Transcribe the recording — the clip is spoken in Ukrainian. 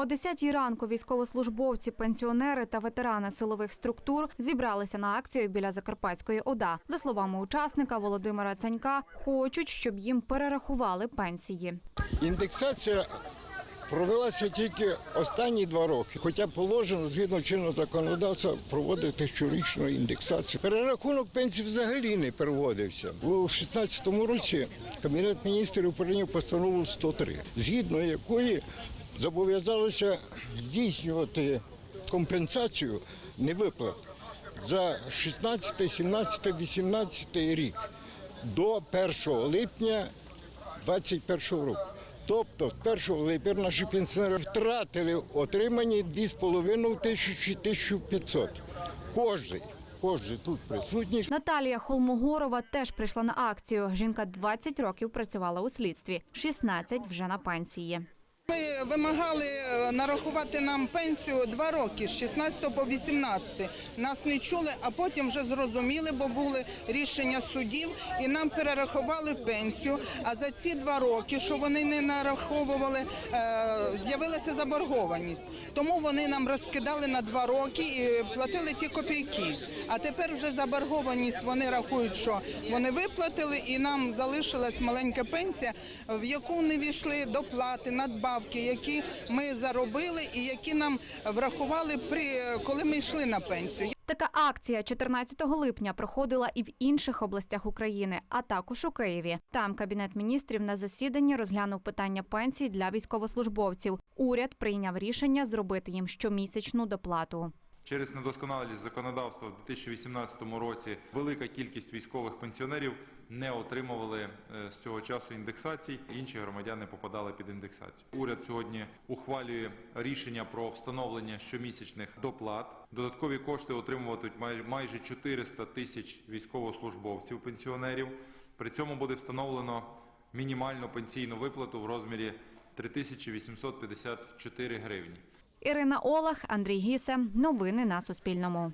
О 10 ранку військовослужбовці, пенсіонери та ветерани силових структур зібралися на акцію біля Закарпатської ОДА. За словами учасника Володимира Цянька, хочуть, щоб їм перерахували пенсії. Індексація провелася тільки останні два роки, хоча положено згідно чинного законодавства проводити щорічну індексацію. Перерахунок пенсій взагалі не проводився. У 2016 році Кабінет міністрів прийняв постанову 103, згідно якої зобов'язалося здійснювати компенсацію невиплат за 16, 17, 18 рік до 1 липня 2021 року. Тобто з 1 липня наші пенсіонери втратили отримані 2,5 тисячі 1500. Кожний, кожний тут присутній Наталія Холмогорова теж прийшла на акцію. Жінка 20 років працювала у слідстві, 16 вже на пенсії. Ми вимагали е, нарахувати нам пенсію два роки з 16 по 18. Нас не чули, а потім вже зрозуміли, бо були рішення судів, і нам перерахували пенсію. А за ці два роки, що вони не нараховували, е, з'явилася заборгованість. Тому вони нам розкидали на два роки і платили ті копійки. А тепер вже заборгованість вони рахують, що вони виплатили, і нам залишилась маленька пенсія, в яку не війшли доплати, надбавки, які ми заробили і які нам врахували при коли ми йшли на пенсію. Така акція 14 липня проходила і в інших областях України, а також у Києві. Там кабінет міністрів на засіданні розглянув питання пенсій для військовослужбовців. Уряд прийняв рішення зробити їм щомісячну доплату. Через недосконалість законодавства в 2018 році велика кількість військових пенсіонерів не отримували е, з цього часу індексацій. Інші громадяни попадали під індексацію. Уряд сьогодні ухвалює рішення про встановлення щомісячних доплат. Додаткові кошти отримуватимуть майже 400 тисяч військовослужбовців пенсіонерів. При цьому буде встановлено мінімальну пенсійну виплату в розмірі 3854 гривні. Ірина Олах, Андрій Гісе. Новини на Суспільному.